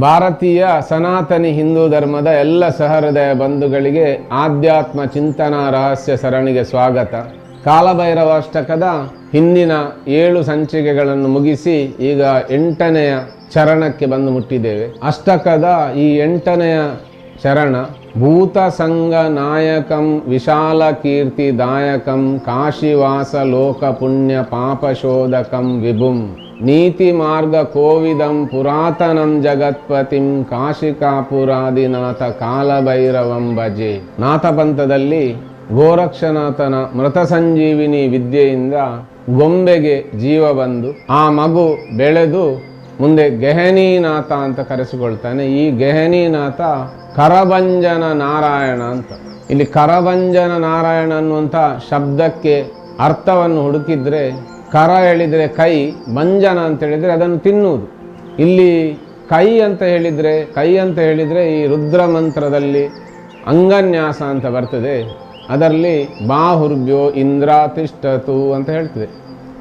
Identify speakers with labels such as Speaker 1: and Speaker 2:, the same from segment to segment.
Speaker 1: ಭಾರತೀಯ ಸನಾತನಿ ಹಿಂದೂ ಧರ್ಮದ ಎಲ್ಲ ಸಹೃದಯ ಬಂಧುಗಳಿಗೆ ಆಧ್ಯಾತ್ಮ ಚಿಂತನಾ ರಹಸ್ಯ ಸರಣಿಗೆ ಸ್ವಾಗತ. ಕಾಲಭೈರವಾಷ್ಟಕದ ಹಿಂದಿನ ಏಳು ಸಂಚಿಕೆಗಳನ್ನು ಮುಗಿಸಿ ಈಗ ಎಂಟನೆಯ ಚರಣಕ್ಕೆ ಬಂದು ಮುಟ್ಟಿದ್ದೇವೆ. ಅಷ್ಟಕದ ಈ ಎಂಟನೆಯ ಚರಣ, ಭೂತ ಸಂಘ ನಾಯಕಂ ವಿಶಾಲ ಕೀರ್ತಿ ದಾಯಕಂ ಕಾಶಿವಾಸ ಲೋಕ ಪುಣ್ಯ ಪಾಪಶೋಧಕಂ ವಿಭುಂ. ನೀತಿ ಮಾರ್ಗ ಕೋವಿದಂ ಪುರಾತನಂ ಜಗತ್ಪತಿಂ ಕಾಶಿಕಾಪುರಾದಿನಾಥ ಕಾಲಭೈರವಂ ಭಜೆ. ನಾಥಪಂಥದಲ್ಲಿ ಗೋರಕ್ಷನಾಥನ ಮೃತ ಸಂಜೀವಿನಿ ವಿದ್ಯೆಯಿಂದ ಗೊಂಬೆಗೆ ಜೀವ ಬಂದು ಆ ಮಗು ಬೆಳೆದು ಮುಂದೆ ಗೆಹನೀನಾಥ ಅಂತ ಕರೆಸಿಕೊಳ್ತಾನೆ. ಈ ಗೆಹನೀನಾಥ ಕರಭಂಜನ ನಾರಾಯಣ ಅಂತ. ಇಲ್ಲಿ ಕರಭಂಜನ ನಾರಾಯಣ ಅನ್ನುವಂಥ ಶಬ್ದಕ್ಕೆ ಅರ್ಥವನ್ನು ಹುಡುಕಿದ್ರೆ ಕರ ಹೇಳಿದರೆ ಕೈ ಮಂಜನ ಅಂತ ಹೇಳಿದರೆ ಅದನ್ನು ತಿನ್ನುವುದು. ಇಲ್ಲಿ ಕೈ ಅಂತ ಹೇಳಿದರೆ, ಕೈ ಅಂತ ಹೇಳಿದರೆ ಈ ರುದ್ರ ಮಂತ್ರದಲ್ಲಿ ಅಂಗನ್ಯಾಸ ಅಂತ ಬರ್ತದೆ. ಅದರಲ್ಲಿ ಬಾಹುರ್ಭ್ಯೋ ಇಂದ್ರ ತಿಷ್ಟತು ಅಂತ ಹೇಳ್ತದೆ.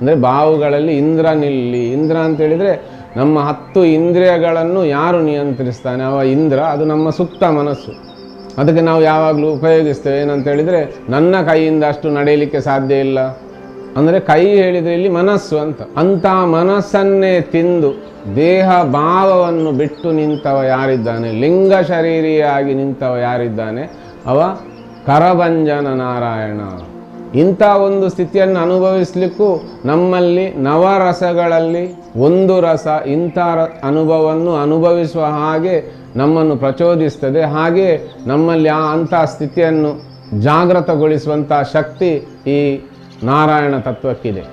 Speaker 1: ಅಂದರೆ ಬಾವುಗಳಲ್ಲಿ ಇಂದ್ರ ನಿಲ್ಲಿ, ಇಂದ್ರ ಅಂತ ಹೇಳಿದರೆ ನಮ್ಮ ಹತ್ತು ಇಂದ್ರಿಯಗಳನ್ನು ಯಾರು ನಿಯಂತ್ರಿಸ್ತಾನೆ? ಅವ ಇಂದ್ರ, ಅದು ನಮ್ಮ ಸುತ್ತ ಮನಸ್ಸು. ಅದಕ್ಕೆ ನಾವು ಯಾವಾಗಲೂ ಉಪಯೋಗಿಸ್ತೇವೆ ಏನಂತ ಹೇಳಿದರೆ ನನ್ನ ಕೈಯಿಂದ ಅಷ್ಟು ನಡೆಯಲಿಕ್ಕೆ ಸಾಧ್ಯ ಇಲ್ಲ. ಅಂದರೆ ಕೈ ಹೇಳಿದರೆ ಇಲ್ಲಿ ಮನಸ್ಸು ಅಂತ. ಅಂಥ ಮನಸ್ಸನ್ನೇ ತಿಂದು ದೇಹ ಭಾವವನ್ನು ಬಿಟ್ಟು ನಿಂತವ ಯಾರಿದ್ದಾನೆ? ಲಿಂಗ ಶರೀರಿಯಾಗಿ ನಿಂತವ ಯಾರಿದ್ದಾನೆ? ಅವ ಕರಭಂಜನ ನಾರಾಯಣ. ಇಂಥ ಒಂದು ಸ್ಥಿತಿಯನ್ನು ಅನುಭವಿಸ್ಲಿಕ್ಕೂ ನಮ್ಮಲ್ಲಿ ನವರಸಗಳಲ್ಲಿ ಒಂದು ರಸ ಇಂಥ ಅನುಭವವನ್ನು ಅನುಭವಿಸುವ ಹಾಗೆ ನಮ್ಮನ್ನು ಪ್ರಚೋದಿಸ್ತದೆ. ಹಾಗೆ ನಮ್ಮಲ್ಲಿ ಆ ಅಂಥ ಸ್ಥಿತಿಯನ್ನು ಜಾಗೃತಗೊಳಿಸುವಂಥ ಶಕ್ತಿ ಈ ನಾರಾಯಣ ತತ್ವಕ್ಕಿದೆ.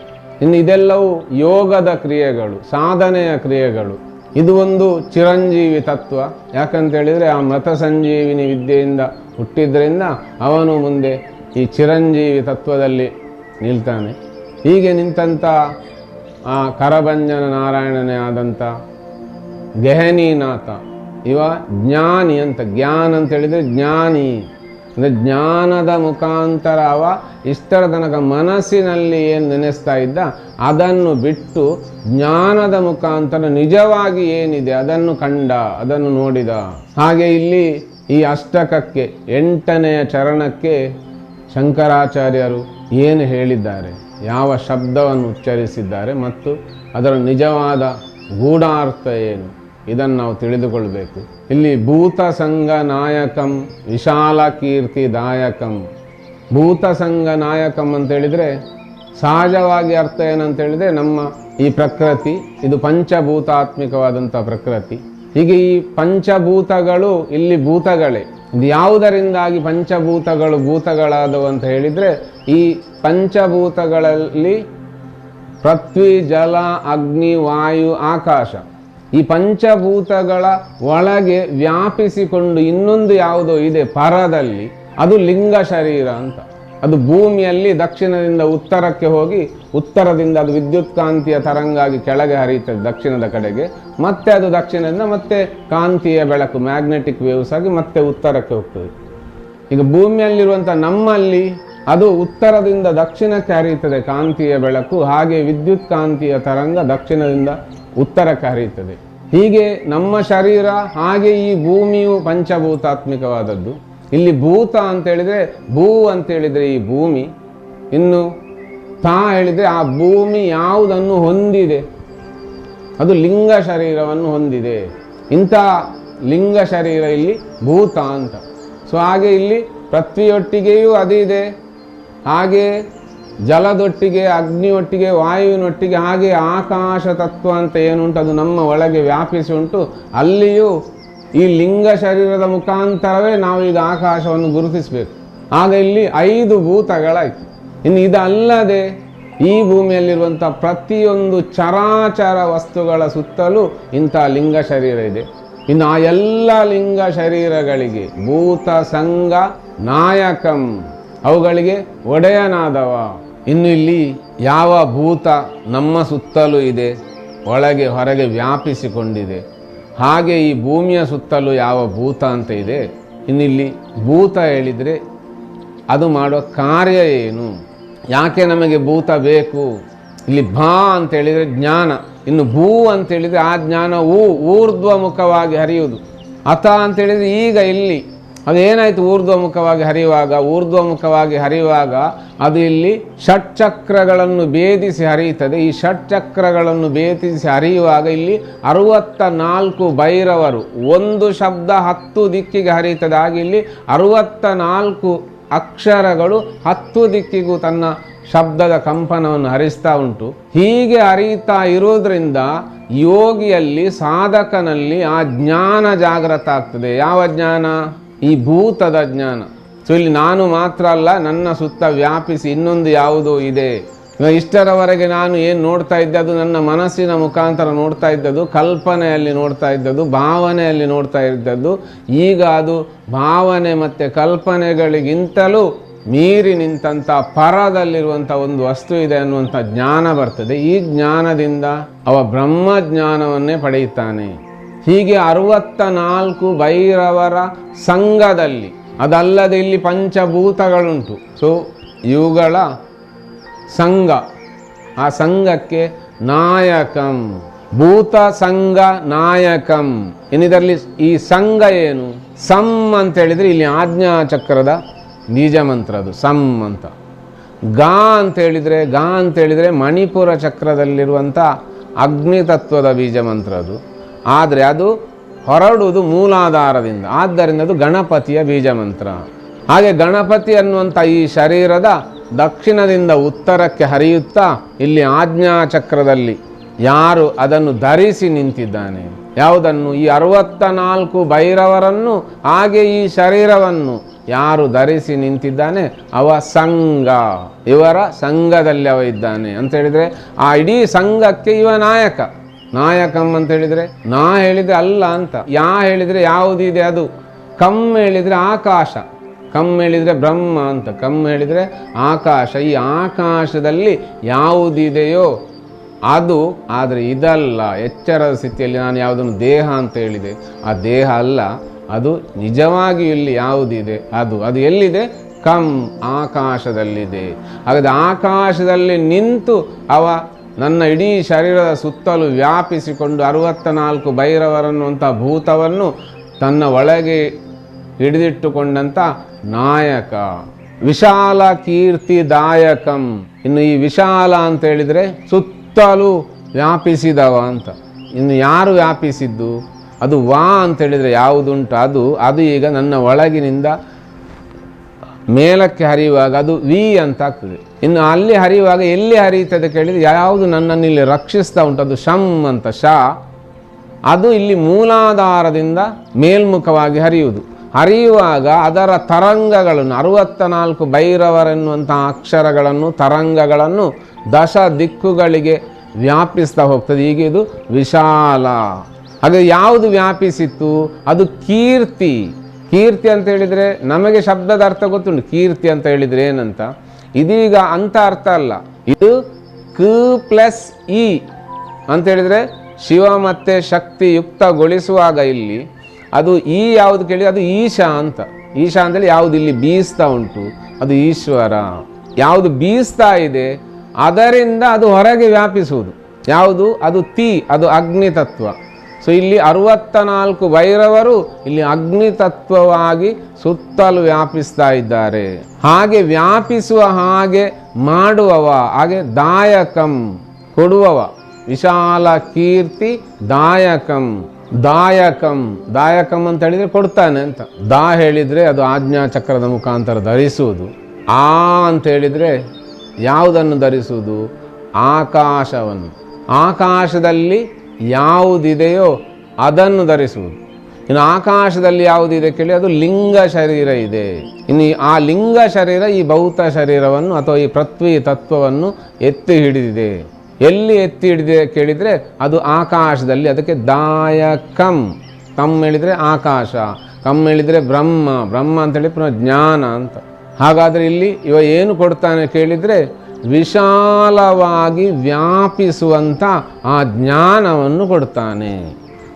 Speaker 1: ಇನ್ನು ಇದೆಲ್ಲವೂ ಯೋಗದ ಕ್ರಿಯೆಗಳು, ಸಾಧನೆಯ ಕ್ರಿಯೆಗಳು. ಇದು ಒಂದು ಚಿರಂಜೀವಿ ತತ್ವ. ಯಾಕಂತೇಳಿದರೆ ಆ ಮೃತ ಸಂಜೀವಿನಿ ವಿದ್ಯೆಯಿಂದ ಹುಟ್ಟಿದ್ರಿಂದ ಅವನು ಮುಂದೆ ಈ ಚಿರಂಜೀವಿ ತತ್ವದಲ್ಲಿ ನಿಲ್ತಾನೆ. ಹೀಗೆ ನಿಂತಂಥ ಆ ಕರಭಂಜನ ನಾರಾಯಣನೇ ಆದಂಥ ಗೆಹನೀನಾಥ. ಇವ ಜ್ಞಾನಿ ಅಂತ, ಜ್ಞಾನ ಅಂತ ಹೇಳಿದರೆ ಜ್ಞಾನಿ. ಅಂದರೆ ಜ್ಞಾನದ ಮುಖಾಂತರ ಅವ ಇಷ್ಟರ ತನಕ ಮನಸ್ಸಿನಲ್ಲಿ ಏನು ನೆನೆಸ್ತಾ ಇದ್ದ, ಅದನ್ನು ಬಿಟ್ಟು ಜ್ಞಾನದ ಮುಖಾಂತರ ನಿಜವಾಗಿ ಏನಿದೆ ಅದನ್ನು ಕಂಡ, ಅದನ್ನು ನೋಡಿದ. ಹಾಗೆ ಇಲ್ಲಿ ಈ ಅಷ್ಟಕಕ್ಕೆ, ಎಂಟನೆಯ ಚರಣಕ್ಕೆ ಶಂಕರಾಚಾರ್ಯರು ಏನು ಹೇಳಿದ್ದಾರೆ, ಯಾವ ಶಬ್ದವನ್ನು ಉಚ್ಚರಿಸಿದ್ದಾರೆ ಮತ್ತು ಅದರ ನಿಜವಾದ ಗೂಢಾರ್ಥ ಏನು. ಇದನ್ನು ನಾವು ತಿಳಿದುಕೊಳ್ಬೇಕು. ಇಲ್ಲಿ ಭೂತ ಸಂಘ ನಾಯಕಂ, ವಿಶಾಲ ಕೀರ್ತಿ ದಾಯಕಂ. ಭೂತ ಸಂಘ ನಾಯಕಂ ಅಂತ ಹೇಳಿದರೆ ಸಹಜವಾಗಿ ಅರ್ಥ ಏನಂತ ಹೇಳಿದರೆ ನಮ್ಮ ಈ ಪ್ರಕೃತಿ, ಇದು ಪಂಚಭೂತಾತ್ಮಿಕವಾದಂಥ ಪ್ರಕೃತಿ. ಹೀಗೆ ಈ ಪಂಚಭೂತಗಳು ಇಲ್ಲಿ ಭೂತಗಳೇ. ಇದು ಯಾವುದರಿಂದಾಗಿ ಪಂಚಭೂತಗಳು ಭೂತಗಳಾದವು ಅಂತ ಹೇಳಿದರೆ ಈ ಪಂಚಭೂತಗಳಲ್ಲಿ ಪೃಥ್ವಿ, ಜಲ, ಅಗ್ನಿ, ವಾಯು, ಆಕಾಶ. ಈ ಪಂಚಭೂತಗಳ ಒಳಗೆ ವ್ಯಾಪಿಸಿಕೊಂಡು ಇನ್ನೊಂದು ಯಾವುದೋ ಇದೆ ಪರದಲ್ಲಿ. ಅದು ಲಿಂಗ ಶರೀರ ಅಂತ. ಅದು ಭೂಮಿಯಲ್ಲಿ ದಕ್ಷಿಣದಿಂದ ಉತ್ತರಕ್ಕೆ ಹೋಗಿ ಉತ್ತರದಿಂದ ಅದು ವಿದ್ಯುತ್ ಕಾಂತಿಯ ತರಂಗಾಗಿ ಕೆಳಗೆ ಹರಿಯುತ್ತದೆ ದಕ್ಷಿಣದ ಕಡೆಗೆ. ಮತ್ತೆ ಅದು ದಕ್ಷಿಣದಿಂದ ಮತ್ತೆ ಕಾಂತಿಯ ಬೆಳಕು, ಮ್ಯಾಗ್ನೆಟಿಕ್ ವೇವ್ಸ್ ಆಗಿ ಮತ್ತೆ ಉತ್ತರಕ್ಕೆ ಹೋಗ್ತದೆ. ಈಗ ಭೂಮಿಯಲ್ಲಿರುವಂಥ ನಮ್ಮಲ್ಲಿ ಅದು ಉತ್ತರದಿಂದ ದಕ್ಷಿಣಕ್ಕೆ ಹರಿಯುತ್ತದೆ ಕಾಂತಿಯ ಬೆಳಕು, ಹಾಗೆ ವಿದ್ಯುತ್ ಕಾಂತಿಯ ತರಂಗ ದಕ್ಷಿಣದಿಂದ ಉತ್ತರಕ್ಕೆ ಕರೆಯುತ್ತದೆ ಹೀಗೆ ನಮ್ಮ ಶರೀರ ಹಾಗೆ ಈ ಭೂಮಿಯು ಪಂಚಭೂತಾತ್ಮಿಕವಾದದ್ದು. ಇಲ್ಲಿ ಭೂತ ಅಂತ ಹೇಳಿದರೆ ಭೂ ಅಂತ ಹೇಳಿದರೆ ಈ ಭೂಮಿ. ಇನ್ನು ತಾ ಹೇಳಿದರೆ ಆ ಭೂಮಿ ಯಾವುದನ್ನು ಹೊಂದಿದೆ? ಅದು ಲಿಂಗ ಶರೀರವನ್ನು ಹೊಂದಿದೆ. ಇಂಥ ಲಿಂಗ ಶರೀರ ಇಲ್ಲಿ ಭೂತ ಅಂತ. ಸೊ ಹಾಗೆ ಇಲ್ಲಿ ಪೃಥ್ವಿಯೊಟ್ಟಿಗೆಯೂ ಅದಿದೆ ಹಾಗೆ ಜಲದೊಟ್ಟಿಗೆ, ಅಗ್ನಿಯೊಟ್ಟಿಗೆ, ವಾಯುವಿನೊಟ್ಟಿಗೆ ಹಾಗೆ ಆಕಾಶ ತತ್ವ ಅಂತ ಏನುಂಟು, ಅದು ನಮ್ಮ ಒಳಗೆ ವ್ಯಾಪಿಸಿ ಉಂಟು. ಅಲ್ಲಿಯೂ ಈ ಲಿಂಗ ಶರೀರದ ಮುಖಾಂತರವೇ ನಾವೀಗ ಆಕಾಶವನ್ನು ಗುರುತಿಸಬೇಕು. ಆಗ ಇಲ್ಲಿ ಐದು ಭೂತಗಳಾಯಿತು. ಇನ್ನು ಇದಲ್ಲದೆ ಈ ಭೂಮಿಯಲ್ಲಿರುವಂಥ ಪ್ರತಿಯೊಂದು ಚರಾಚರ ವಸ್ತುಗಳ ಸುತ್ತಲೂ ಇಂಥ ಲಿಂಗ ಶರೀರ ಇದೆ. ಇನ್ನು ಆ ಎಲ್ಲ ಲಿಂಗ ಶರೀರಗಳಿಗೆ ಭೂತ, ಸಂಘ, ನಾಯಕಂ, ಅವುಗಳಿಗೆ ಒಡೆಯನಾದವ. ಇನ್ನು ಇಲ್ಲಿ ಯಾವ ಭೂತ ನಮ್ಮ ಸುತ್ತಲೂ ಇದೆ, ಒಳಗೆ ಹೊರಗೆ ವ್ಯಾಪಿಸಿಕೊಂಡಿದೆ. ಹಾಗೆ ಈ ಭೂಮಿಯ ಸುತ್ತಲೂ ಯಾವ ಭೂತ ಅಂತ ಇದೆ. ಇನ್ನಿಲ್ಲಿ ಭೂತ ಹೇಳಿದರೆ ಅದು ಮಾಡುವ ಕಾರ್ಯ ಏನು? ಯಾಕೆ ನಮಗೆ ಭೂತ ಬೇಕು? ಇಲ್ಲಿ ಭಾ ಅಂತ ಹೇಳಿದರೆ ಜ್ಞಾನ. ಇನ್ನು ಭೂ ಅಂತ ಆ ಆ ಊ, ಊರ್ಧ್ವಮುಖವಾಗಿ ಹರಿಯುವುದು. ಅಥ ಅಂತೇಳಿದರೆ ಈಗ ಇಲ್ಲಿ. ಅದೇನಾಯಿತು ಊರ್ಧ್ವಮುಖವಾಗಿ ಹರಿಯುವಾಗ? ಊರ್ಧ್ವಮುಖವಾಗಿ ಹರಿಯುವಾಗ ಅದು ಇಲ್ಲಿ ಷಟ್ಚಕ್ರಗಳನ್ನು ಭೇದಿಸಿ ಹರಿಯುತ್ತದೆ. ಈ ಷಟ್ಚಕ್ರಗಳನ್ನು ಭೇದಿಸಿ ಹರಿಯುವಾಗ ಇಲ್ಲಿ ಅರುವತ್ತ ನಾಲ್ಕು ಭೈರವರು ಒಂದು ಶಬ್ದ ಹತ್ತು ದಿಕ್ಕಿಗೆ ಹರಿಯುತ್ತದೆ. ಹಾಗೆ ಇಲ್ಲಿ ಅರುವತ್ತ ನಾಲ್ಕು ಅಕ್ಷರಗಳು ಹತ್ತು ದಿಕ್ಕಿಗೂ ತನ್ನ ಶಬ್ದದ ಕಂಪನವನ್ನು ಹರಿಸ್ತಾ ಉಂಟು. ಹೀಗೆ ಹರಿಯುತ್ತಾ ಇರೋದ್ರಿಂದ ಯೋಗಿಯಲ್ಲಿ ಸಾಧಕನಲ್ಲಿ ಆ ಜ್ಞಾನ ಜಾಗೃತ ಆಗ್ತದೆ. ಯಾವ ಜ್ಞಾನ? ಈ ಭೂತದ ಜ್ಞಾನ. ಸೊ ಇಲ್ಲಿ ನಾನು ಮಾತ್ರ ಅಲ್ಲ, ನನ್ನ ಸುತ್ತ ವ್ಯಾಪಿಸಿ ಇನ್ನೊಂದು ಯಾವುದೋ ಇದೆ. ಇಷ್ಟರವರೆಗೆ ನಾನು ಏನು ನೋಡ್ತಾ ಇದ್ದೆ, ಅದು ನನ್ನ ಮನಸ್ಸಿನ ಮುಖಾಂತರ ನೋಡ್ತಾ ಇದ್ದದ್ದು, ಕಲ್ಪನೆಯಲ್ಲಿ ನೋಡ್ತಾ ಇದ್ದದ್ದು, ಭಾವನೆಯಲ್ಲಿ ನೋಡ್ತಾ ಇದ್ದದ್ದು. ಈಗ ಅದು ಭಾವನೆ ಮತ್ತು ಕಲ್ಪನೆಗಳಿಗಿಂತಲೂ ಮೀರಿ ನಿಂತಹ ಪರದಲ್ಲಿರುವಂಥ ಒಂದು ವಸ್ತು ಇದೆ ಅನ್ನುವಂಥ ಜ್ಞಾನ ಬರ್ತದೆ. ಈ ಜ್ಞಾನದಿಂದ ಅವ ಬ್ರಹ್ಮ ಜ್ಞಾನವನ್ನೇ ಪಡೆಯುತ್ತಾನೆ. ಹೀಗೆ ಅರುವತ್ತ ನಾಲ್ಕು ಭೈರವರ ಸಂಘದಲ್ಲಿ, ಅದಲ್ಲದೆ ಇಲ್ಲಿ ಪಂಚಭೂತಗಳುಂಟು. ಸೊ ಇವುಗಳ ಸಂಘ, ಆ ಸಂಘಕ್ಕೆ ನಾಯಕಂ, ಭೂತ ಸಂಘ ನಾಯಕಂ. ಏನಿದರಲ್ಲಿ ಈ ಸಂಘ ಏನು? ಸಂ ಅಂತ ಹೇಳಿದರೆ ಇಲ್ಲಿ ಆಜ್ಞಾ ಚಕ್ರದ ಬೀಜ ಮಂತ್ರ ಅದು, ಸಂ ಅಂತ. ಗಾ ಅಂತ ಹೇಳಿದರೆ ಗಾ ಅಂತ ಹೇಳಿದರೆ ಮಣಿಪುರ ಚಕ್ರದಲ್ಲಿರುವಂಥ ಅಗ್ನಿತತ್ವದ ಬೀಜ ಮಂತ್ರ ಅದು. ಆದರೆ ಅದು ಹೊರಡುವುದು ಮೂಲಾಧಾರದಿಂದ. ಆದ್ದರಿಂದ ಅದು ಗಣಪತಿಯ ಬೀಜ ಮಂತ್ರ ಹಾಗೆ ಗಣಪತಿ ಅನ್ನುವಂಥ ಈ ಶರೀರದ ದಕ್ಷಿಣದಿಂದ ಉತ್ತರಕ್ಕೆ ಹರಿಯುತ್ತಾ ಇಲ್ಲಿ ಆಜ್ಞಾ ಚಕ್ರದಲ್ಲಿ ಯಾರು ಅದನ್ನು ಧರಿಸಿ ನಿಂತಿದ್ದಾನೆ. ಯಾವುದನ್ನು? ಈ ಅರವತ್ತ ನಾಲ್ಕು ಭೈರವರನ್ನು, ಹಾಗೆ ಈ ಶರೀರವನ್ನು ಯಾರು ಧರಿಸಿ ನಿಂತಿದ್ದಾನೆ? ಅವ ಸಂಘ. ಇವರ ಸಂಘದಲ್ಲಿ ಅವ ಇದ್ದಾನೆ. ಅಂತ ಹೇಳಿದರೆ ಆ ಇಡೀ ಸಂಘಕ್ಕೆ ಇವ ನಾಯಕ. ನಾಯಕಂ ಅಂತ ಹೇಳಿದರೆ, ನಾ ಹೇಳಿದರೆ ಅಲ್ಲ ಅಂತ. ಯಾ ಹೇಳಿದರೆ ಯಾವುದಿದೆ ಅದು? ಕಮ್ ಹೇಳಿದರೆ ಆಕಾಶ. ಕಮ್ ಹೇಳಿದರೆ ಬ್ರಹ್ಮ ಅಂತ. ಕಮ್ ಹೇಳಿದರೆ ಆಕಾಶ. ಈ ಆಕಾಶದಲ್ಲಿ ಯಾವುದಿದೆಯೋ ಅದು, ಆದರೆ ಇದಲ್ಲ. ಎಚ್ಚರದ ಸ್ಥಿತಿಯಲ್ಲಿ ನಾನು ಯಾವುದನ್ನು ದೇಹ ಅಂತ ಹೇಳಿದೆ. ಆ ದೇಹ ಅಲ್ಲ. ಅದು ನಿಜವಾಗಿ ಇಲ್ಲಿ ಯಾವುದಿದೆ? ಅದು ಅದು ಎಲ್ಲಿದೆ? ಕಮ್ ಆಕಾಶದಲ್ಲಿದೆ. ಹಾಗಾದರೆ ಆಕಾಶದಲ್ಲಿ ನಿಂತು ಅವ ನನ್ನ ಇಡೀ ಶರೀರದ ಸುತ್ತಲೂ ವ್ಯಾಪಿಸಿಕೊಂಡು ಅರುವತ್ತ ನಾಲ್ಕು ಭೈರವರನ್ನುವಂಥ ಭೂತವನ್ನು ತನ್ನ ಒಳಗೆ ಹಿಡಿದಿಟ್ಟುಕೊಂಡಂಥ ನಾಯಕ. ವಿಶಾಲ ಕೀರ್ತಿದಾಯಕಂ. ಇನ್ನು ಈ ವಿಶಾಲ ಅಂತ ಹೇಳಿದರೆ ಸುತ್ತಲೂ ವ್ಯಾಪಿಸಿದವ ಅಂತ. ಇನ್ನು ಯಾರು ವ್ಯಾಪಿಸಿದ್ದು? ಅದು ವಾ ಅಂತ ಹೇಳಿದರೆ ಯಾವುದುಂಟು ಅದು ಅದು ಈಗ ನನ್ನ ಒಳಗಿನಿಂದ ಮೇಲಕ್ಕೆ ಹರಿಯುವಾಗ ಅದು ವಿ ಅಂತ ಆಗ್ತದೆ. ಇನ್ನು ಅಲ್ಲಿ ಹರಿಯುವಾಗ ಎಲ್ಲಿ ಹರಿಯುತ್ತದೆ ಕೇಳಿದರೆ ಯಾವುದು ನನ್ನನ್ನು ಇಲ್ಲಿ ರಕ್ಷಿಸ್ತಾ ಉಂಟು, ಅದು ಶಮ್ ಅಂತ, ಶ. ಅದು ಇಲ್ಲಿ ಮೂಲಾಧಾರದಿಂದ ಮೇಲ್ಮುಖವಾಗಿ ಹರಿಯುವುದು. ಹರಿಯುವಾಗ ಅದರ ತರಂಗಗಳನ್ನು ಅರುವತ್ತ ನಾಲ್ಕು ಭೈರವರೆನ್ನುವಂತಹ ಅಕ್ಷರಗಳನ್ನು, ತರಂಗಗಳನ್ನು ದಶ ದಿಕ್ಕುಗಳಿಗೆ ವ್ಯಾಪಿಸ್ತಾ ಹೋಗ್ತದೆ. ಈಗ ಇದು ವಿಶಾಲ. ಹಾಗೆ ಯಾವುದು ವ್ಯಾಪಿಸಿತ್ತು? ಅದು ಕೀರ್ತಿ. ಕೀರ್ತಿ ಅಂತ ಹೇಳಿದರೆ ನಮಗೆ ಶಬ್ದದ ಅರ್ಥ ಗೊತ್ತುಂಟು. ಕೀರ್ತಿ ಅಂತ ಹೇಳಿದರೆ ಏನಂತ? ಇದೀಗ ಅಂತ ಅರ್ಥ ಅಲ್ಲ. ಇದು ಕ ಪ್ಲಸ್ ಇ ಅಂತ ಹೇಳಿದರೆ ಶಿವ ಮತ್ತೆ ಶಕ್ತಿ ಯುಕ್ತಗೊಳಿಸುವಾಗ ಇಲ್ಲಿ ಅದು ಈ ಯಾವುದು ಕೇಳಿ, ಅದು ಈಶಾ ಅಂತ. ಈಶಾ ಅಂತೇಳಿ ಯಾವುದು ಇಲ್ಲಿ ಬೀಸ್ತಾ ಉಂಟು? ಅದು ಈಶ್ವರ. ಯಾವುದು ಬೀಸ್ತಾ ಇದೆ, ಅದರಿಂದ ಅದು ಹೊರಗೆ ವ್ಯಾಪಿಸುವುದು. ಯಾವುದು? ಅದು ತಿ, ಅದು ಅಗ್ನಿ ತತ್ವ ಸೊ ಇಲ್ಲಿ ಅರುವತ್ತ ನಾಲ್ಕು ಭೈರವರು ಇಲ್ಲಿ ಅಗ್ನಿ ತತ್ವವಾಗಿ ಸುತ್ತಲೂ ವ್ಯಾಪಿಸ್ತಾ ಇದ್ದಾರೆ. ಹಾಗೆ ವ್ಯಾಪಿಸುವ ಹಾಗೆ ಮಾಡುವವ, ಹಾಗೆ ದಾಯಕಂ ಕೊಡುವವ. ವಿಶಾಲ ಕೀರ್ತಿ ದಾಯಕಂ ದಾಯಕಂ ದಾಯಕಂ ಅಂತ ಹೇಳಿದ್ರೆ ಕೊಡ್ತಾನೆ ಅಂತ. ದಾ ಹೇಳಿದ್ರೆ ಅದು ಆಜ್ಞಾ ಚಕ್ರದ ಮುಖಾಂತರ ಧರಿಸುವುದು. ಆ ಅಂತ ಹೇಳಿದ್ರೆ ಯಾವುದನ್ನು ಧರಿಸುವುದು? ಆಕಾಶವನ್ನು. ಆಕಾಶದಲ್ಲಿ ಯಾವುದಿದೆಯೋ ಅದನ್ನು ಧರಿಸುವುದು. ಇನ್ನು ಆಕಾಶದಲ್ಲಿ ಯಾವುದಿದೆ ಕೇಳಿ, ಅದು ಲಿಂಗ ಶರೀರ ಇದೆ. ಇನ್ನು ಆ ಲಿಂಗ ಶರೀರ, ಈ ಭೌತ ಶರೀರವನ್ನು ಅಥವಾ ಈ ಪೃಥ್ವಿ ತತ್ವವನ್ನು ಎತ್ತಿ ಹಿಡಿದಿದೆ. ಎಲ್ಲಿ ಎತ್ತಿ ಹಿಡಿದಿದೆ ಕೇಳಿದರೆ, ಅದು ಆಕಾಶದಲ್ಲಿ, ಅದಕ್ಕೆ ದಾಯಕಂ. ಕಮ್ ಹೇಳಿದರೆ ಆಕಾಶ ಕಮ್ ಹೇಳಿದರೆ ಬ್ರಹ್ಮ ಬ್ರಹ್ಮ ಅಂತೇಳಿ ಪುನಃ ಜ್ಞಾನ ಅಂತ. ಹಾಗಾದರೆ ಇಲ್ಲಿ ಇವ ಏನು ಕೊಡ್ತಾನೆ ಕೇಳಿದರೆ ವಿಶಾಲವಾಗಿ ವ್ಯಾಪಿಸುವಂಥ ಆ ಜ್ಞಾನವನ್ನು ಕೊಡ್ತಾನೆ.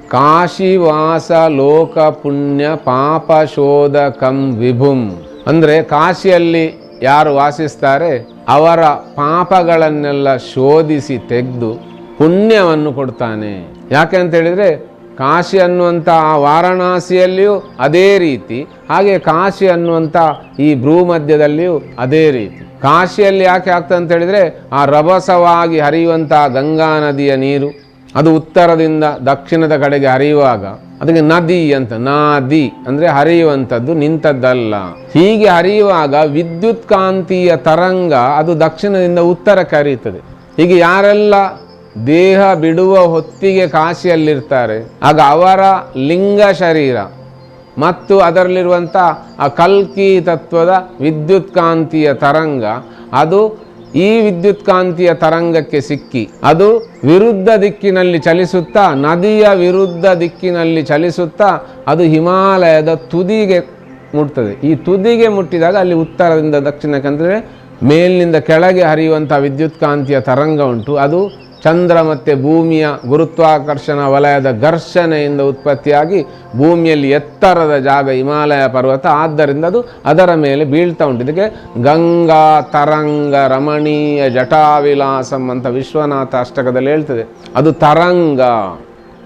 Speaker 1: ಕಾಶಿವಾಸ ಲೋಕ ಪುಣ್ಯ ಪಾಪ ಶೋಧಕಂ ವಿಭುಂ. ಅಂದರೆ ಕಾಶಿಯಲ್ಲಿ ಯಾರು ವಾಸಿಸ್ತಾರೆ? ಅವರ ಪಾಪಗಳನ್ನೆಲ್ಲ ಶೋಧಿಸಿ ತೆಗೆದು ಪುಣ್ಯವನ್ನು ಕೊಡ್ತಾನೆ. ಯಾಕೆ ಅಂತ ಹೇಳಿದ್ರೆ ಕಾಶಿ ಅನ್ನುವಂಥ ಆ ವಾರಣಾಸಿಯಲ್ಲಿಯೂ ಅದೇ ರೀತಿ, ಹಾಗೆ ಕಾಶಿ ಅನ್ನುವಂಥ ಈ ಭ್ರೂಮಧ್ಯದಲ್ಲಿಯೂ ಅದೇ ರೀತಿ. ಕಾಶಿಯಲ್ಲಿ ಯಾಕೆ ಆಗ್ತದೆ ಅಂತ ಹೇಳಿದರೆ ಆ ರಭಸವಾಗಿ ಹರಿಯುವಂಥ ಗಂಗಾ ನದಿಯ ನೀರು, ಅದು ಉತ್ತರದಿಂದ ದಕ್ಷಿಣದ ಕಡೆಗೆ ಹರಿಯುವಾಗ ಅದಕ್ಕೆ ನದಿ ಅಂತ, ನಾದಿ ಅಂದರೆ ಹರಿಯುವಂಥದ್ದು ನಿಂತದ್ದಲ್ಲ. ಹೀಗೆ ಹರಿಯುವಾಗ ವಿದ್ಯುತ್ ಕಾಂತೀಯ ತರಂಗ ಅದು ದಕ್ಷಿಣದಿಂದ ಉತ್ತರಕ್ಕೆ ಹರಿಯುತ್ತದೆ. ಹೀಗೆ ಯಾರೆಲ್ಲ ದೇಹ ಬಿಡುವ ಹೊತ್ತಿಗೆ ಕಾಶಿಯಲ್ಲಿರ್ತಾರೆ, ಆಗ ಅವರ ಲಿಂಗ ಶರೀರ ಮತ್ತು ಅದರಲ್ಲಿರುವಂಥ ಆ ಕಲ್ಕಿ ತತ್ವದ ವಿದ್ಯುತ್ಕಾಂತೀಯ ತರಂಗ, ಅದು ಈ ವಿದ್ಯುತ್ಕಾಂತೀಯ ತರಂಗಕ್ಕೆ ಸಿಕ್ಕಿ, ಅದು ವಿರುದ್ಧ ದಿಕ್ಕಿನಲ್ಲಿ ಚಲಿಸುತ್ತಾ, ನದಿಯ ವಿರುದ್ಧ ದಿಕ್ಕಿನಲ್ಲಿ ಚಲಿಸುತ್ತಾ, ಅದು ಹಿಮಾಲಯದ ತುದಿಗೆ ಮುಟ್ತದೆ. ಈ ತುದಿಗೆ ಮುಟ್ಟಿದಾಗ ಅಲ್ಲಿ ಉತ್ತರದಿಂದ ದಕ್ಷಿಣಕ್ಕೆ ಅಂದರೆ ಮೇಲಿನಿಂದ ಕೆಳಗೆ ಹರಿಯುವಂಥ ವಿದ್ಯುತ್ಕಾಂತೀಯ ತರಂಗ ಉಂಟು. ಅದು ಚಂದ್ರ ಮತ್ತು ಭೂಮಿಯ ಗುರುತ್ವಾಕರ್ಷಣ ವಲಯದ ಘರ್ಷಣೆಯಿಂದ ಉತ್ಪತ್ತಿಯಾಗಿ ಭೂಮಿಯಲ್ಲಿ ಎತ್ತರದ ಜಾಗ ಹಿಮಾಲಯ ಪರ್ವತ. ಆದ್ದರಿಂದ ಅದು ಅದರ ಮೇಲೆ ಬೀಳ್ತಾ ಉಂಟು. ಇದಕ್ಕೆ ಗಂಗಾ, ತರಂಗ, ರಮಣೀಯ ಜಟಾವಿಲಾಸಂ ಅಂತ ವಿಶ್ವನಾಥ ಅಷ್ಟಕದಲ್ಲಿ ಹೇಳ್ತದೆ. ಅದು ತರಂಗ.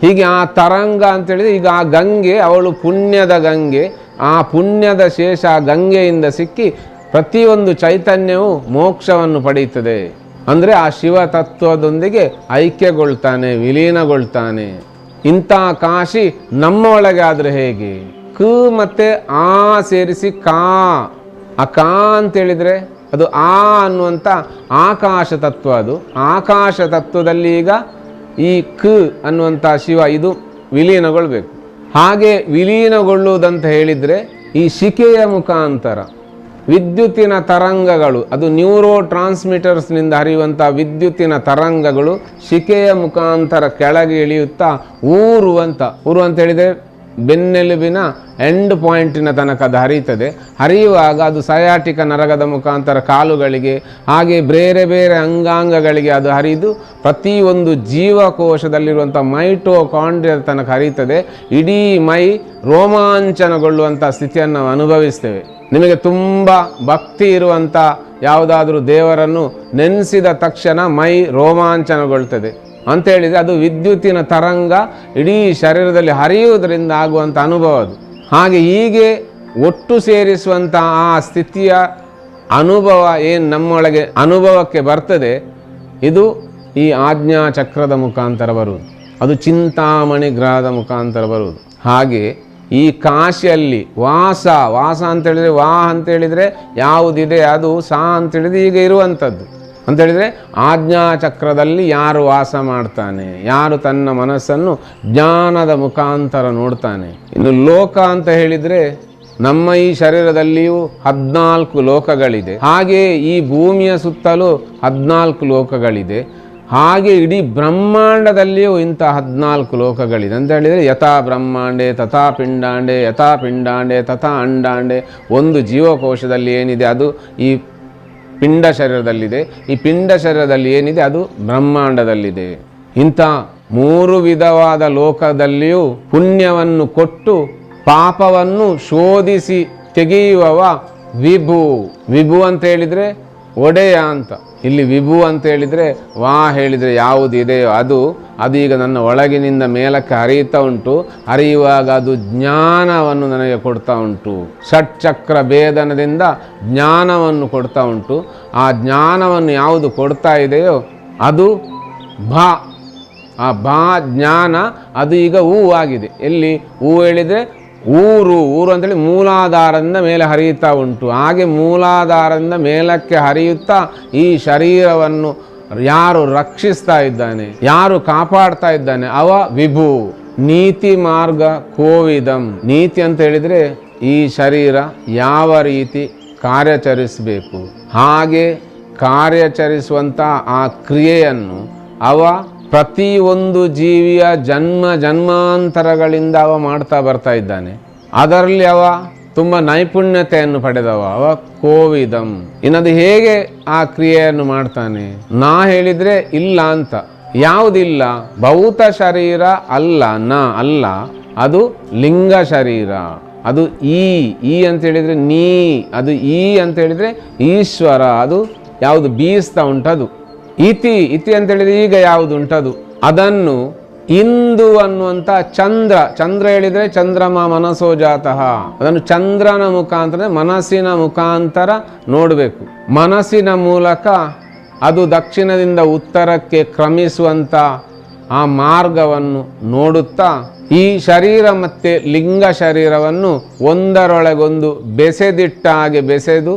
Speaker 1: ಹೀಗೆ ಆ ತರಂಗ ಅಂತೇಳಿದರೆ ಈಗ ಆ ಗಂಗೆ, ಅವಳು ಪುಣ್ಯದ ಗಂಗೆ, ಆ ಪುಣ್ಯದ ಶೇಷ ಗಂಗೆಯಿಂದ ಸಿಕ್ಕಿ ಪ್ರತಿಯೊಂದು ಚೈತನ್ಯವು ಮೋಕ್ಷವನ್ನು ಪಡೆಯುತ್ತದೆ. ಅಂದರೆ ಆ ಶಿವ ತತ್ವದೊಂದಿಗೆ ಐಕ್ಯಗೊಳ್ತಾನೆ, ವಿಲೀನಗೊಳ್ತಾನೆ. ಇಂಥ ಕಾಶಿ ನಮ್ಮ ಒಳಗೆ ಆದರೆ ಹೇಗೆ? ಕ ಮತ್ತೆ ಆ ಸೇರಿಸಿ ಕಾ. ಆ ಕಾ ಅಂತೇಳಿದರೆ ಅದು ಆ ಅನ್ನುವಂಥ ಆಕಾಶ ತತ್ವ ಅದು. ಆಕಾಶ ತತ್ವದಲ್ಲಿ ಈಗ ಈ ಕ ಅನ್ನುವಂಥ ಶಿವ ಇದು ವಿಲೀನಗೊಳ್ಬೇಕು. ಹಾಗೆ ವಿಲೀನಗೊಳ್ಳುವುದಂತ ಹೇಳಿದರೆ ಈ ಶಿಕೆಯ ಮುಖಾಂತರ ವಿದ್ಯುತ್ತಿನ ತರಂಗಗಳು, ಅದು ನ್ಯೂರೋ ಟ್ರಾನ್ಸ್ಮಿಟರ್ಸ್ನಿಂದ ಹರಿಯುವಂಥ ವಿದ್ಯುತ್ತಿನ ತರಂಗಗಳು ಶಿಕೆಯ ಮುಖಾಂತರ ಕೆಳಗೆ ಇಳಿಯುತ್ತಾ ಊರುವಂಥ ಊರು ಅಂತ ಹೇಳಿದರೆ? ಬೆನ್ನೆಲುಬಿನ ಎಂಡ್ ಪಾಯಿಂಟಿನ ತನಕ ಅದು ಹರಿಯುತ್ತದೆ. ಹರಿಯುವಾಗ ಅದು ಸಯಾಟಿಕ ನರಗದ ಮುಖಾಂತರ ಕಾಲುಗಳಿಗೆ, ಹಾಗೆ ಬೇರೆ ಬೇರೆ ಅಂಗಾಂಗಗಳಿಗೆ ಅದು ಹರಿದು ಪ್ರತಿಯೊಂದು ಜೀವಕೋಶದಲ್ಲಿರುವಂಥ ಮೈಟೋಕಾಂಡ್ರಿಯದ ತನಕ ಹರಿಯುತ್ತದೆ. ಇಡೀ ಮೈ ರೋಮಾಂಚನಗೊಳ್ಳುವಂಥ ಸ್ಥಿತಿಯನ್ನು ಅನುಭವಿಸ್ತೇವೆ. ನಿಮಗೆ ತುಂಬ ಭಕ್ತಿ ಇರುವಂಥ ಯಾವುದಾದರೂ ದೇವರನ್ನು ನೆನೆಸಿದ ತಕ್ಷಣ ಮೈ ರೋಮಾಂಚನಗೊಳ್ತದೆ ಅಂತ ಹೇಳಿದರೆ ಅದು ವಿದ್ಯುತ್ತಿನ ತರಂಗ ಇಡೀ ಶರೀರದಲ್ಲಿ ಹರಿಯುವುದರಿಂದ ಆಗುವಂಥ ಅನುಭವ ಅದು. ಹಾಗೆ ಹೀಗೆ ಒಟ್ಟು ಸೇರಿಸುವಂಥ ಆ ಸ್ಥಿತಿಯ ಅನುಭವ ಏನು ನಮ್ಮೊಳಗೆ ಅನುಭವಕ್ಕೆ ಬರ್ತದೆ, ಇದು ಈ ಆಜ್ಞಾ ಚಕ್ರದ ಮುಖಾಂತರ ಬರುವುದು. ಅದು ಚಿಂತಾಮಣಿ ಗ್ರಹದ ಮುಖಾಂತರ ಬರುವುದು. ಹಾಗೆ ಈ ಕಾಶಿಯಲ್ಲಿ ವಾಸ ವಾಸ ಅಂತೇಳಿದರೆ ವಾ ಅಂತೇಳಿದರೆ ಯಾವುದಿದೆ ಅದು ಸಾ ಅಂತೇಳಿದರೆ ಈಗ ಇರುವಂಥದ್ದು ಅಂತೇಳಿದರೆ ಆಜ್ಞಾ ಚಕ್ರದಲ್ಲಿ ಯಾರು ವಾಸ ಮಾಡ್ತಾನೆ, ಯಾರು ತನ್ನ ಮನಸ್ಸನ್ನು ಜ್ಞಾನದ ಮುಖಾಂತರ ನೋಡ್ತಾನೆ. ಇನ್ನು ಲೋಕ ಅಂತ ಹೇಳಿದರೆ ನಮ್ಮ ಈ ಶರೀರದಲ್ಲಿಯೂ ಹದಿನಾಲ್ಕು ಲೋಕಗಳಿದೆ. ಹಾಗೆ ಈ ಭೂಮಿಯ ಸುತ್ತಲೂ ಹದಿನಾಲ್ಕು ಲೋಕಗಳಿದೆ. ಹಾಗೆ ಇಡೀ ಬ್ರಹ್ಮಾಂಡದಲ್ಲಿಯೂ ಇಂಥ ಹದಿನಾಲ್ಕು ಲೋಕಗಳಿದೆ. ಅಂತ ಹೇಳಿದರೆ ಯಥಾ ಬ್ರಹ್ಮಾಂಡೆ, ತಥಾ ಪಿಂಡಾಂಡೆ, ಯಥಾ ಪಿಂಡಾಂಡೆ, ತಥಾ ಅಂಡಾಂಡೆ, ಒಂದು ಜೀವಕೋಶದಲ್ಲಿ ಏನಿದೆ ಅದು ಈ ಪಿಂಡ ಶರೀರದಲ್ಲಿದೆ ಈ ಪಿಂಡ ಶರೀರದಲ್ಲಿ ಏನಿದೆ? ಅದು ಬ್ರಹ್ಮಾಂಡದಲ್ಲಿದೆ. ಇಂಥ ಮೂರು ವಿಧವಾದ ಲೋಕದಲ್ಲಿಯೂ ಪುಣ್ಯವನ್ನು ಕೊಟ್ಟು ಪಾಪವನ್ನು ಶೋಧಿಸಿ ತೆಗೆಯುವವ ವಿಭು. ವಿಭು ಅಂತ ಹೇಳಿದರೆ ಒಡೆಯ ಅಂತ. ಇಲ್ಲಿ ವಿಭು ಅಂತ ಹೇಳಿದರೆ ವಾ ಹೇಳಿದರೆ ಯಾವುದಿದೆಯೋ ಅದು ಅದು. ಈಗ ನನ್ನ ಒಳಗಿನಿಂದ ಮೇಲಕ್ಕೆ ಹರಿಯುತ್ತಾ ಉಂಟು. ಹರಿಯುವಾಗ ಅದು ಜ್ಞಾನವನ್ನು ನನಗೆ ಕೊಡ್ತಾ ಉಂಟು. ಷಟ್ಚಕ್ರ ಭೇದನದಿಂದ ಜ್ಞಾನವನ್ನು ಕೊಡ್ತಾ ಉಂಟು. ಆ ಜ್ಞಾನವನ್ನು ಯಾವುದು ಕೊಡ್ತಾ ಇದೆಯೋ ಅದು ಭಾ. ಆ ಭಾ ಜ್ಞಾನ ಅದು ಈಗ ಹೂ ಆಗಿದೆ. ಎಲ್ಲಿ? ಹೂ ಹೇಳಿದರೆ ಊರು ಊರು ಅಂತೇಳಿ ಮೂಲಾಧಾರದಿಂದ ಮೇಲೆ ಹರಿಯುತ್ತಾ ಉಂಟು. ಹಾಗೆ ಮೂಲಾಧಾರದಿಂದ ಮೇಲಕ್ಕೆ ಹರಿಯುತ್ತಾ ಈ ಶರೀರವನ್ನು ಯಾರು ರಕ್ಷಿಸ್ತಾ ಇದ್ದಾನೆ, ಯಾರು ಕಾಪಾಡ್ತಾ ಇದ್ದಾನೆ? ಅವ ವಿಭು. ನೀತಿ ಮಾರ್ಗ ಕೋವಿದಂ. ನೀತಿ ಅಂತ ಹೇಳಿದರೆ ಈ ಶರೀರ ಯಾವ ರೀತಿ ಕಾರ್ಯಾಚರಿಸಬೇಕು? ಹಾಗೆ ಕಾರ್ಯಾಚರಿಸುವಂಥ ಆ ಕ್ರಿಯೆಯನ್ನು ಅವ ಪ್ರತಿಯೊಂದು ಜೀವಿಯ ಜನ್ಮ ಜನ್ಮಾಂತರಗಳಿಂದ ಅವ ಮಾಡ್ತಾ ಬರ್ತಾ ಇದ್ದಾನೆ. ಅದರಲ್ಲಿ ಅವ ತುಂಬ ನೈಪುಣ್ಯತೆಯನ್ನು ಪಡೆದವ. ಅವ ಕೋವಿದಂ. ಇನ್ನದು ಹೇಗೆ ಆ ಕ್ರಿಯೆಯನ್ನು ಮಾಡ್ತಾನೆ? ನಾ ಹೇಳಿದ್ರೆ ಇಲ್ಲ ಅಂತ. ಯಾವುದಿಲ್ಲ? ಭೌತ ಶರೀರ ಅಲ್ಲ, ನ ಅಲ್ಲ. ಅದು ಲಿಂಗ ಶರೀರ. ಅದು ಈ ಈ ಅಂತ ಹೇಳಿದ್ರೆ ನೀ, ಅದು ಈ ಅಂತ ಹೇಳಿದ್ರೆ ಈಶ್ವರ. ಅದು ಯಾವುದು ಬೀಸ್ತಾ ಉಂಟದು ಇತಿ ಇತಿ ಅಂತ ಹೇಳಿದ್ರೆ ಈಗ ಯಾವುದುಂಟದು ಅದನ್ನು ಇಂದು ಅನ್ನುವಂಥ ಚಂದ್ರ ಚಂದ್ರ ಹೇಳಿದರೆ ಚಂದ್ರಮ ಮನಸೋಜಾತಃ ಅದನ್ನು ಚಂದ್ರನ ಮುಖಾಂತರ, ಮನಸ್ಸಿನ ಮುಖಾಂತರ ನೋಡಬೇಕು. ಮನಸ್ಸಿನ ಮೂಲಕ ಅದು ದಕ್ಷಿಣದಿಂದ ಉತ್ತರಕ್ಕೆ ಕ್ರಮಿಸುವಂಥ ಆ ಮಾರ್ಗವನ್ನು ನೋಡುತ್ತಾ, ಈ ಶರೀರ ಮತ್ತೆ ಲಿಂಗ ಶರೀರವನ್ನು ಒಂದರೊಳಗೊಂದು ಬೆಸೆದಿಟ್ಟ ಹಾಗೆ ಬೆಸೆದು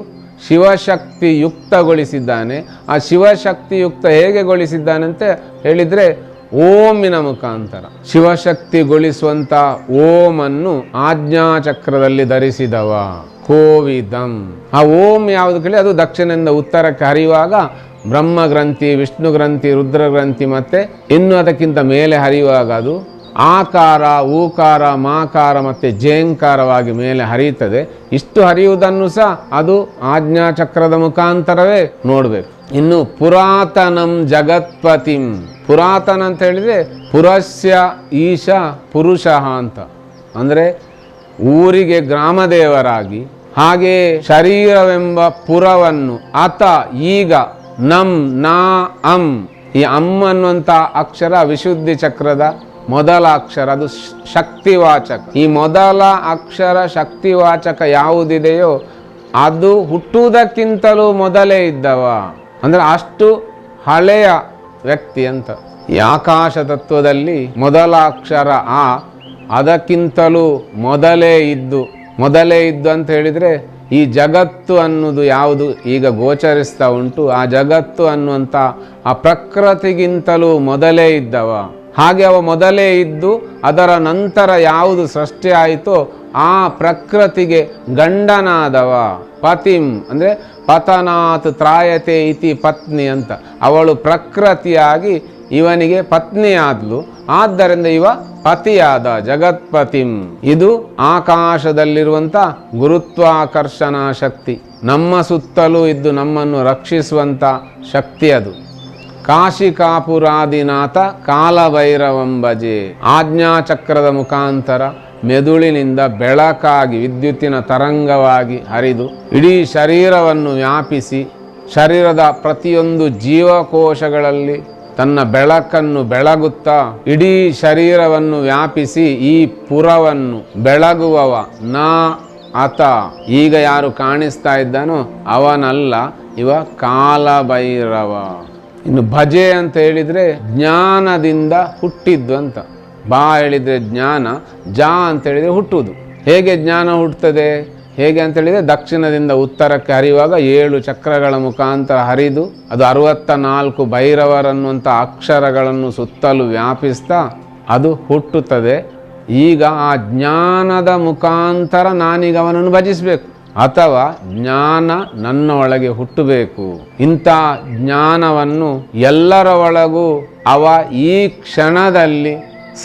Speaker 1: ಶಿವಶಕ್ತಿ ಯುಕ್ತಗೊಳಿಸಿದ್ದಾನೆ ಆ ಶಿವಶಕ್ತಿಯುಕ್ತ ಹೇಗೆ ಗೊಳಿಸಿದ್ದಾನಂತೆ ಹೇಳಿದರೆ ಓಮಿನ ಮುಖಾಂತರ. ಶಿವಶಕ್ತಿಗೊಳಿಸುವಂಥ ಓಮನ್ನು ಆಜ್ಞಾಚಕ್ರದಲ್ಲಿ ಧರಿಸಿದವ ಕೋವಿದಂ. ಆ ಓಂ ಯಾವುದು ಕೇಳಿ, ಅದು ದಕ್ಷಿಣದಿಂದ ಉತ್ತರಕ್ಕೆ ಹರಿಯುವಾಗ ಬ್ರಹ್ಮ ಗ್ರಂಥಿ ವಿಷ್ಣು ಗ್ರಂಥಿ ರುದ್ರ ಗ್ರಂಥಿ ಮತ್ತೆ ಇನ್ನು ಅದಕ್ಕಿಂತ ಮೇಲೆ ಹರಿಯುವಾಗ ಅದು ಆಕಾರ, ಊಕಾರ, ಮಾಕಾರ ಮತ್ತು ಜೇಂಕಾರವಾಗಿ ಮೇಲೆ ಹರಿಯುತ್ತದೆ. ಇಷ್ಟು ಹರಿಯುವುದನ್ನು ಸಹ ಅದು ಆಜ್ಞಾಚಕ್ರದ ಮುಖಾಂತರವೇ ನೋಡಬೇಕು. ಇನ್ನು ಪುರಾತನಂ ಜಗತ್ಪತಿಂ. ಪುರಾತನ ಅಂತ ಹೇಳಿದರೆ ಪುರಸ್ಯ ಈಶ ಪುರುಷ ಅಂತ. ಅಂದರೆ ಊರಿಗೆ ಗ್ರಾಮದೇವರಾಗಿ ಹಾಗೆ ಶರೀರವೆಂಬ ಪುರವನ್ನು ಆತ ಈಗ ನಂ, ನಾ, ಅಂ ಈ ಅಂ ಅನ್ನುವಂಥ ಅಕ್ಷರ ವಿಶುದ್ಧಿ ಚಕ್ರದ ಮೊದಲ ಅಕ್ಷರ, ಅದು ಶಕ್ತಿವಾಚಕ. ಈ ಮೊದಲ ಅಕ್ಷರ, ಶಕ್ತಿವಾಚಕ ಯಾವುದಿದೆಯೋ, ಅದು ಹುಟ್ಟುವುದಕ್ಕಿಂತಲೂ ಮೊದಲೇ ಇದ್ದವ. ಅಂದ್ರೆ ಅಷ್ಟು ಹಳೆಯ ವ್ಯಕ್ತಿ ಅಂತ. ಆಕಾಶ ತತ್ವದಲ್ಲಿ ಮೊದಲ ಅಕ್ಷರ ಆ, ಅದಕ್ಕಿಂತಲೂ ಮೊದಲೇ ಇದ್ದು ಮೊದಲೇ ಇದ್ದು ಅಂತ ಹೇಳಿದರೆ, ಈ ಜಗತ್ತು ಅನ್ನೋದು ಯಾವುದು ಈಗ ಗೋಚರಿಸ್ತಾ ಉಂಟು, ಆ ಜಗತ್ತು ಅನ್ನುವಂಥ ಆ ಪ್ರಕೃತಿಗಿಂತಲೂ ಮೊದಲೇ ಇದ್ದವ. ಹಾಗೆ ಅವ ಮೊದಲೇ ಇದ್ದು ಅದರ ನಂತರ ಯಾವುದು ಸೃಷ್ಟಿ ಆಯಿತೋ ಆ ಪ್ರಕೃತಿಗೆ ಗಂಡನಾದವ, ಪತಿಂ, ಅಂದರೆ ಪತನಾತ್ ತ್ರಾಯತೆ ಇತಿ ಪತ್ನಿ ಅಂತ. ಅವಳು ಪ್ರಕೃತಿಯಾಗಿ ಇವನಿಗೆ ಪತ್ನಿಯಾದ್ಲು. ಆದ್ದರಿಂದ ಇವ ಪತಿಯಾದ ಜಗತ್ಪತಿಂ. ಇದು ಆಕಾಶದಲ್ಲಿರುವಂಥ ಗುರುತ್ವಾಕರ್ಷಣಾ ಶಕ್ತಿ. ನಮ್ಮ ಸುತ್ತಲೂ ಇದ್ದು ನಮ್ಮನ್ನು ರಕ್ಷಿಸುವಂಥ ಶಕ್ತಿ ಅದು. ಕಾಶಿಕಾಪುರಾದಿನಾಥ ಕಾಲಭೈರವಂಬಜೆ. ಆಜ್ಞಾಚಕ್ರದ ಮುಖಾಂತರ ಮೆದುಳಿನಿಂದ ಬೆಳಕಾಗಿ ವಿದ್ಯುತ್ತಿನ ತರಂಗವಾಗಿ ಹರಿದು ಇಡೀ ಶರೀರವನ್ನು ವ್ಯಾಪಿಸಿ ಶರೀರದ ಪ್ರತಿಯೊಂದು ಜೀವಕೋಶಗಳಲ್ಲಿ ತನ್ನ ಬೆಳಕನ್ನು ಬೆಳಗುತ್ತಾ ಇಡೀ ಶರೀರವನ್ನು ವ್ಯಾಪಿಸಿ ಈ ಪುರವನ್ನು ಬೆಳಗುವವ ನಾ ಆತ ಈಗ ಯಾರು ಕಾಣಿಸ್ತಾ ಇದ್ದಾನೋ ಅವನಲ್ಲ, ಇವ ಕಾಲಭೈರವ. ಇನ್ನು ಭಜೆ ಅಂತ ಹೇಳಿದರೆ ಜ್ಞಾನದಿಂದ ಹುಟ್ಟಿದ್ದು ಅಂತ. ಬಾ ಹೇಳಿದರೆ ಜ್ಞಾನ, ಜಾ ಅಂತ ಹೇಳಿದರೆ ಹುಟ್ಟುವುದು. ಹೇಗೆ ಜ್ಞಾನ ಹುಟ್ಟುತ್ತದೆ? ಹೇಗೆ ಅಂತ ಹೇಳಿದರೆ ದಕ್ಷಿಣದಿಂದ ಉತ್ತರಕ್ಕೆ ಹರಿಯುವಾಗ ಏಳು ಚಕ್ರಗಳ ಮುಖಾಂತರ ಹರಿದು ಅದು ಅರುವತ್ತ ನಾಲ್ಕು ಭೈರವರನ್ನುವಂಥ ಅಕ್ಷರಗಳನ್ನು ಸುತ್ತಲೂ ವ್ಯಾಪಿಸ್ತಾ ಅದು ಹುಟ್ಟುತ್ತದೆ. ಈಗ ಆ ಜ್ಞಾನದ ಮುಖಾಂತರ ನಾನೀಗ ಅವನನ್ನು ಭಜಿಸಬೇಕು. ಅಥವಾ ಜ್ಞಾನ ನನ್ನ ಒಳಗೆ ಹುಟ್ಟಬೇಕು. ಇಂಥ ಜ್ಞಾನವನ್ನು ಎಲ್ಲರ ಒಳಗೂ ಅವ ಈ ಕ್ಷಣದಲ್ಲಿ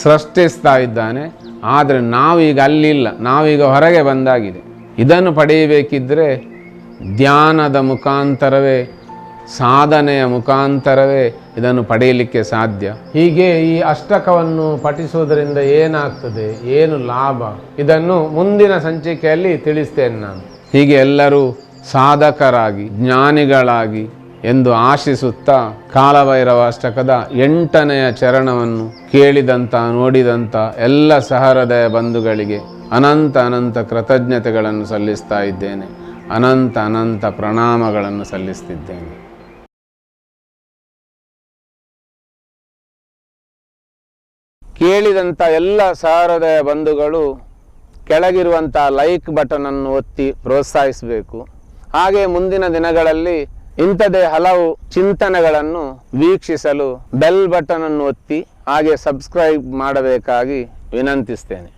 Speaker 1: ಸೃಷ್ಟಿಸ್ತಾ ಇದ್ದಾನೆ. ಆದರೆ ನಾವೀಗ ಅಲ್ಲಿಲ್ಲ, ನಾವೀಗ ಹೊರಗೆ ಬಂದಾಗಿದೆ. ಇದನ್ನು ಪಡೆಯಬೇಕಿದ್ದರೆ ಧ್ಯಾನದ ಮುಖಾಂತರವೇ, ಸಾಧನೆಯ ಮುಖಾಂತರವೇ ಇದನ್ನು ಪಡೆಯಲಿಕ್ಕೆ ಸಾಧ್ಯ. ಹೀಗೆ ಈ ಅಷ್ಟಕವನ್ನು ಪಠಿಸುವುದರಿಂದ ಏನಾಗ್ತದೆ? ಏನು ಲಾಭ? ಇದನ್ನು ಮುಂದಿನ ಸಂಚಿಕೆಯಲ್ಲಿ ತಿಳಿಸ್ತೇನೆ ನಾನು. ಹೀಗೆ ಎಲ್ಲರೂ ಸಾಧಕರಾಗಿ, ಜ್ಞಾನಿಗಳಾಗಿ ಎಂದು ಆಶಿಸುತ್ತಾ ಕಾಲಭೈರವ ಅಷ್ಟಕದ ಎಂಟನೆಯ ಚರಣವನ್ನು ಕೇಳಿದಂತ, ನೋಡಿದಂತ ಎಲ್ಲ ಸಹೃದಯ ಬಂಧುಗಳಿಗೆ ಅನಂತ ಅನಂತ ಕೃತಜ್ಞತೆಗಳನ್ನು ಸಲ್ಲಿಸ್ತಾ ಇದ್ದೇನೆ. ಅನಂತ ಅನಂತ ಪ್ರಣಾಮಗಳನ್ನು ಸಲ್ಲಿಸ್ತಿದ್ದೇನೆ. ಕೇಳಿದಂಥ ಎಲ್ಲ ಸಹೃದಯ ಬಂಧುಗಳು ಕೆಳಗಿರುವಂಥ ಲೈಕ್ ಬಟನನ್ನು ಒತ್ತಿ ಪ್ರೋತ್ಸಾಹಿಸಬೇಕು. ಹಾಗೆ ಮುಂದಿನ ದಿನಗಳಲ್ಲಿ ಇಂಥದೇ ಹಲವು ಚಿಂತನೆಗಳನ್ನು ವೀಕ್ಷಿಸಲು ಬೆಲ್ ಬಟನನ್ನು ಒತ್ತಿ ಹಾಗೆ ಸಬ್ಸ್ಕ್ರೈಬ್ ಮಾಡಬೇಕಾಗಿ ವಿನಂತಿಸ್ತೇನೆ.